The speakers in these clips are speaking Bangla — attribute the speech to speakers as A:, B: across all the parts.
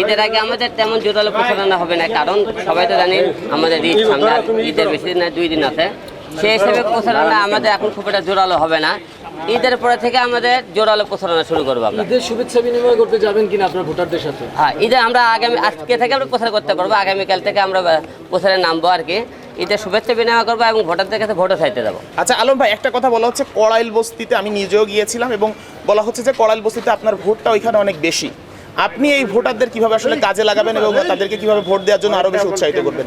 A: ঈদের আগে আমাদের তেমন জোরালো প্রচারণা হবে না কারণ সবাই তো জানি আমাদের ঈদ সামনে ঈদের বেশি দিন দুই দিন আছে। সেই হিসেবে প্রচারণা আমাদের এখন খুব একটা জোরালো হবে না। ঈদের পরে থেকে আমাদের জোরালো প্রচারণা শুরু করব আমরা।
B: ঈদের শুভেচ্ছা বিনিময় করতে যাবেন কিনা আপনার ভোটারদের সাথে?
A: হ্যাঁ ঈদে আমরা আগামী আজকে থেকে আমরা প্রচার করতে পারব আগামীকাল থেকে আমরা প্রচারে নামবো আর কি। ঈদের শুভেচ্ছা বিনিময় করব এবং ভোটারদের কাছে ভোটও চাইতে যাব।
C: আচ্ছা আলম ভাই একটা কথা বলা হচ্ছে কড়াইল বস্তিতে আমি নিজেও গিয়েছিলাম এবং বলা হচ্ছে যে কড়াইল বস্তিতে আপনার ভোটটা ওইখানে অনেক বেশি। আপনি এই ভোটারদের কীভাবে আসলে কাজে লাগাবেন এবং তাদেরকে কীভাবে ভোট দেওয়ার জন্য আরও বেশি উৎসাহিত করবেন?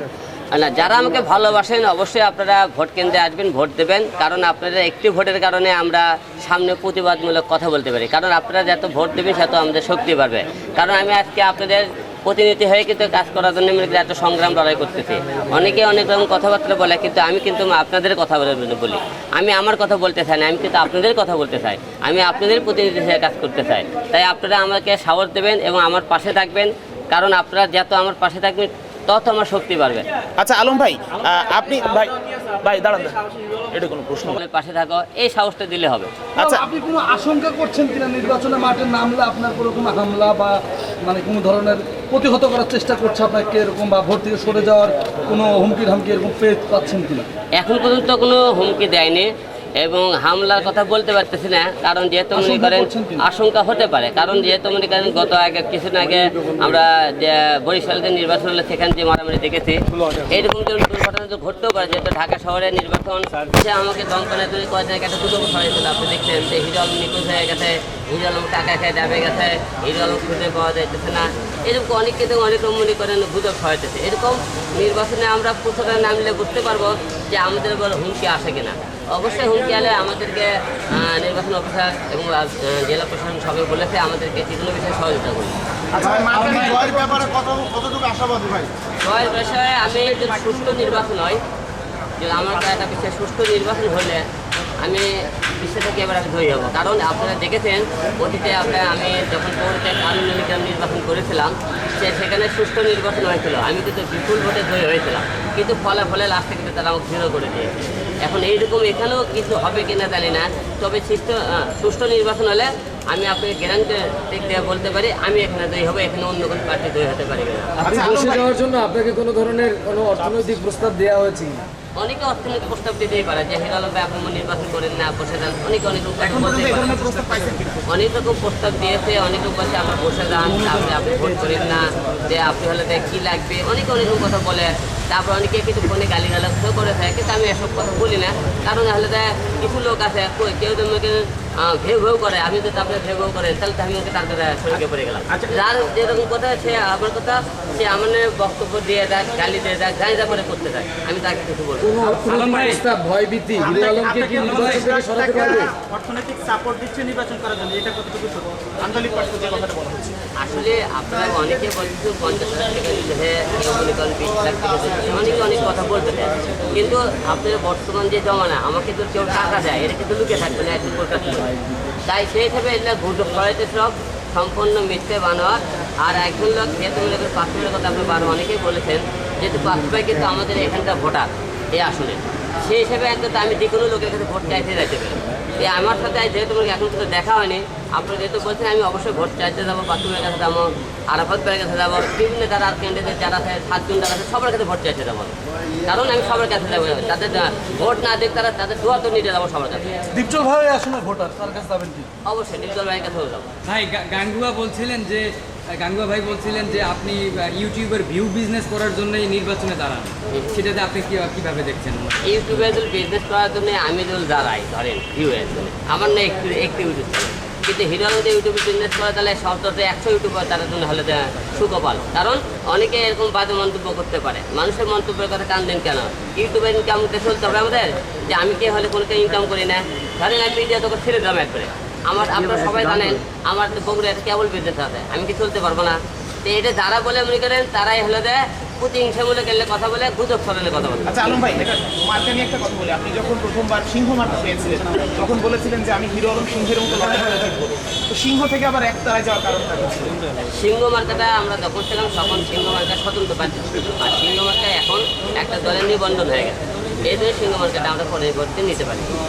A: না যারা আমাকে ভালোবাসেন, অবশ্যই আপনারা ভোট কেন্দ্রে আসবেন, ভোট দেবেন। কারণ আপনারা একটি ভোটের কারণে আমরা সামনে প্রতিবাদমূলক কথা বলতে পারি। কারণ আপনারা যত ভোট দেবেন তত আমাদের শক্তি বাড়বে। কারণ আমি আজকে আপনাদের প্রতিনিধি হয়ে কিন্তু কাজ করার জন্য আমি এত সংগ্রাম লড়াই করতেছি। অনেকে অনেক রকম কথাবার্তা বলে কিন্তু আমি কিন্তু আপনাদের কথা বলে বলি। আমি আমার কথা বলতে চাই না আমি কিন্তু আপনাদের কথা বলতে চাই। আমি আপনাদের প্রতিনিধি হয়ে কাজ করতে চাই। তাই আপনারা আমাকে সাহস দেবেন এবং আমার পাশে থাকবেন কারণ আপনারা যত আমার পাশে থাকবেন তত আমার শক্তি বাড়বে।
C: আচ্ছা আলম ভাই আপনি ভাই ভাই দাঁড়ান দাঁড়ান। এটা কোনো প্রশ্ন?
A: পাশে থাকো এই সাহসটা দিলে হবে।
C: আচ্ছা।
D: আপনি কোনো আশঙ্কা করছেন কিনা নির্বাচনে মাঠে নামলে আপনার কোনো কোনো হামলা বা মানে কোনো ধরনের প্রতিহত করার চেষ্টা করছে আপনাকে এরকম বা ভোট থেকে সরে যাওয়ার কোনো হুমকি ধামকি এরকম পেয়ে পাচ্ছেন কিনা?
A: এখন পর্যন্ত কোনো হুমকি দেয়নি এবং হামলার কথা বলতে পারতেছি না কারণ যেহেতু মনে করেন আশঙ্কা হতে পারে কারণ যেহেতু মনে করেন গত আগে কিছুদিন আগে আমরা যে বরিশালের নির্বাচন হলে সেখানে যে মারামারি দেখেছি এইরকম যে দুর্ঘটনা তো ঘটতেও পারে যেহেতু ঢাকা শহরে নির্বাচন সে আমাকে দমকনে তৈরি যায় একটা দুটো ছড়াইছিল আপনি দেখছেন যে হিরো আলম নিখোঁজ হয়ে গেছে হিরো আলম টাকা খেয়ে যাবে গেছে হিরো আলম খুঁজে পাওয়া যাইতেছে না। এরকম অনেক কিন্তু অনেক রকম মনে করেন গুজব ছড়াইতেছে। এরকম নির্বাচনে আমরা প্রচারে নামলে বুঝতে পারব যে আমাদের উপর হুমকি আসে কিনা। অবশ্যই হুমকি আলে আমাদেরকে নির্বাচন অফিসার এবং জেলা প্রশাসন সবাই বলেছে আমাদেরকে যে কোনো বিষয়ে সহযোগিতা করবে
E: জয়ের ভাই?
A: জয়ের বিষয়ে আমি যদি সুষ্ঠু নির্বাচন হয় যে আমার একটা বিষয়ে সুষ্ঠু নির্বাচন হলে আমি বিশ্ব থেকে এবার আমি জয়ী হব কারণ আপনারা দেখেছেন অতীতে আপনার আমি যখন পৌরতে কানুন নির্বাচন নির্বাচন করেছিলাম সে সেখানে সুষ্ঠু নির্বাচন হয়েছিল। আমি কিন্তু বিপুল ভোটে জয়ী হয়েছিলাম। কিন্তু ফলে ফলে লাস্টে কিন্তু তারা আমাকে জিরো করে দিয়েছে। এখন এইরকম এখানেও কিছু হবে কিনা জানি না। তবে সুষ্ঠু সুষ্ঠু নির্বাচন হলে আমি আপনাকে গ্যারান্টি দিক দিয়ে বলতে পারি আমি এখানে জয়ী হব এখানে অন্য কোনো পার্টি জয়ী হতে পারি না
B: আপনি বসে যাওয়ার জন্য আপনাকে কোনো ধরনের কোনো অর্থনৈতিক প্রস্তাব দেওয়া হয়েছে?
A: অনেকে অর্থনৈতিক প্রস্তাব দিতেই পারে যে হেরাল ভাই আপনি নির্বাচন করেন না বসে যান। অনেকে অনেক। অনেক রকম প্রস্তাব দিয়েছে অনেক লোক বলছে আমরা বসে যান আপনি আপনি ভোট করেন না যে আপনি হলে কী লাগবে। অনেকে অনেক কথা বলে তারপর অনেকে কিছু ফোনে গালি গালাজ করে থাকে কিন্তু আমি এসব কথা বলি না। কারণ হলে কিছু লোক আছে কেউ আহ, ঘেউ ঘেউ করে আমি যদি আপনি ঘেউ ঘেউ করেন তাহলে আমি ওকে তার কথা পড়ে গেলাম। যার যেরকম কথা সে আমার কথা সে আমার বক্তব্য দিয়ে দেয় গালি দিয়ে দেয় যাই যা করে করতে দেয় আমি তাকে কিছু বলব না।
B: কোনো কোনো প্রস্তাব ভয়ভীতি হিরো আলমকে কি নির্বাচন থেকে সরাতে পারবে?
E: অর্থনৈতিক সাপোর্ট দিচ্ছে নির্বাচন করার জন্য এটা কতটুকু আঞ্চলিক পার্টি কথাটা বলা হচ্ছে।
A: আসলে আপনারা অনেকে বলছেন পঞ্চাশ টাকা দিতেছে কেউ বিশ লাখ টাকা অনেকে অনেক কথা বলতেছে কিন্তু আপনার বর্তমান যে জমানা আমাকে তো কেউ টাকা দেয় এটা কিন্তু লুকে থাকবে না একটু তাই সেই হিসেবে এটা ঘুটো করাইতে সব সম্পূর্ণ মিথ্যে বানোয়ার। আর একজন লোক যেহেতু মনে করেন পাঁচশোর কথা আপনি বারো অনেকেই বলেছেন, যেহেতু ভাই কিন্তু আমাদের এখানকার ভোটার এই আসলে সেই হিসেবে একদম আমি যে কোনো লোকের কাছে ভোট চাইতে যাইতে পারি। আমার সাথে যেহেতু এখন পর্যন্ত দেখা হয়নি আপনি যেহেতু বলছেন আমি অবশ্যই ভোট চাইতে যাব বাথরুমের কাছে যাব আরাফাত ভাইয়ের কাছে যাব বিভিন্ন যারা ক্যান্ডিডেট যারা আছে সাতজন যারা আছে সবার কাছে ভোট চাইতে যাব। কারণ আমি সবার কাছে যাব তাদের ভোট না দেখ তারা তাদের দোয়া তো নিতে যাব সবার কাছে।
D: দীপচল ভাই আসলে ভোটার তার কাছে যাবেন কি?
A: অবশ্যই ডিজিটাল ভাইয়ের কাছেও যাব।
F: ভাই গাঙ্গুয়া বলছিলেন যে গাঙ্গুয়া ভাই বলছিলেন যে আপনি ইউটিউবের ভিউ বিজনেস করার জন্যই নির্বাচনে দাঁড়ান। সেটাতে আপনি কীভাবে দেখছেন?
A: ইউটিউবে বিজনেস করার জন্য আমি যদি দাঁড়াই, ধরেন ভিউয়ের জন্য, আমার না একটু একটু ইউটিউব কিন্তু হিরো যদি ইউটিউবে বিজনেস করে, তাহলে সপ্তাহে একশো ইউটিউবার তার জন্য হলে তো সুকপাল কারণ অনেকে এরকম বাজে মন্তব্য করতে পারে। মানুষের মন্তব্যের কথা টান দেন কেন ইউটিউবের ইনকাম চলতে হবে আমাদের। যে আমি কে হলে কোনো ইনকাম করি না? ধরেন আমি মিডিয়া তোকে ছেড়ে দিলাম একবারে। আমার আপনারা সবাই জানেন আমার তো বগুড়া কেবল বিজনেস আছে আমি কি চলতে পারব না। তো এটা যারা বলে মনে করেন তারাই হলো দেয় প্রতিহিংসামূলক এলে কথা বলে গুজব ছড়ালে কথা বলে।
C: আচ্ছা আলম ভাই মার্কা নিয়ে একটা কথা বলি। আপনি যখন প্রথমবার সিংহ মার্কা পেয়েছিলেন তখন বলেছিলেন যে আমি হিরো আলম সিংহের মতো লড়াই করে থাকব তো সিংহ থেকে আবার এক তারায় যাওয়ার কারণটা
A: সিংহ মার্কাটা আমরা যখন ছিলাম তখন সিংহ মার্কা স্বতন্ত্র ছিল। আর সিংহ মার্কা এখন একটা দলের নিবন্ধন হয়ে গেছে। এই জন্য সিংহ মার্কাটা আমরা পরবর্তী নিতে পারি।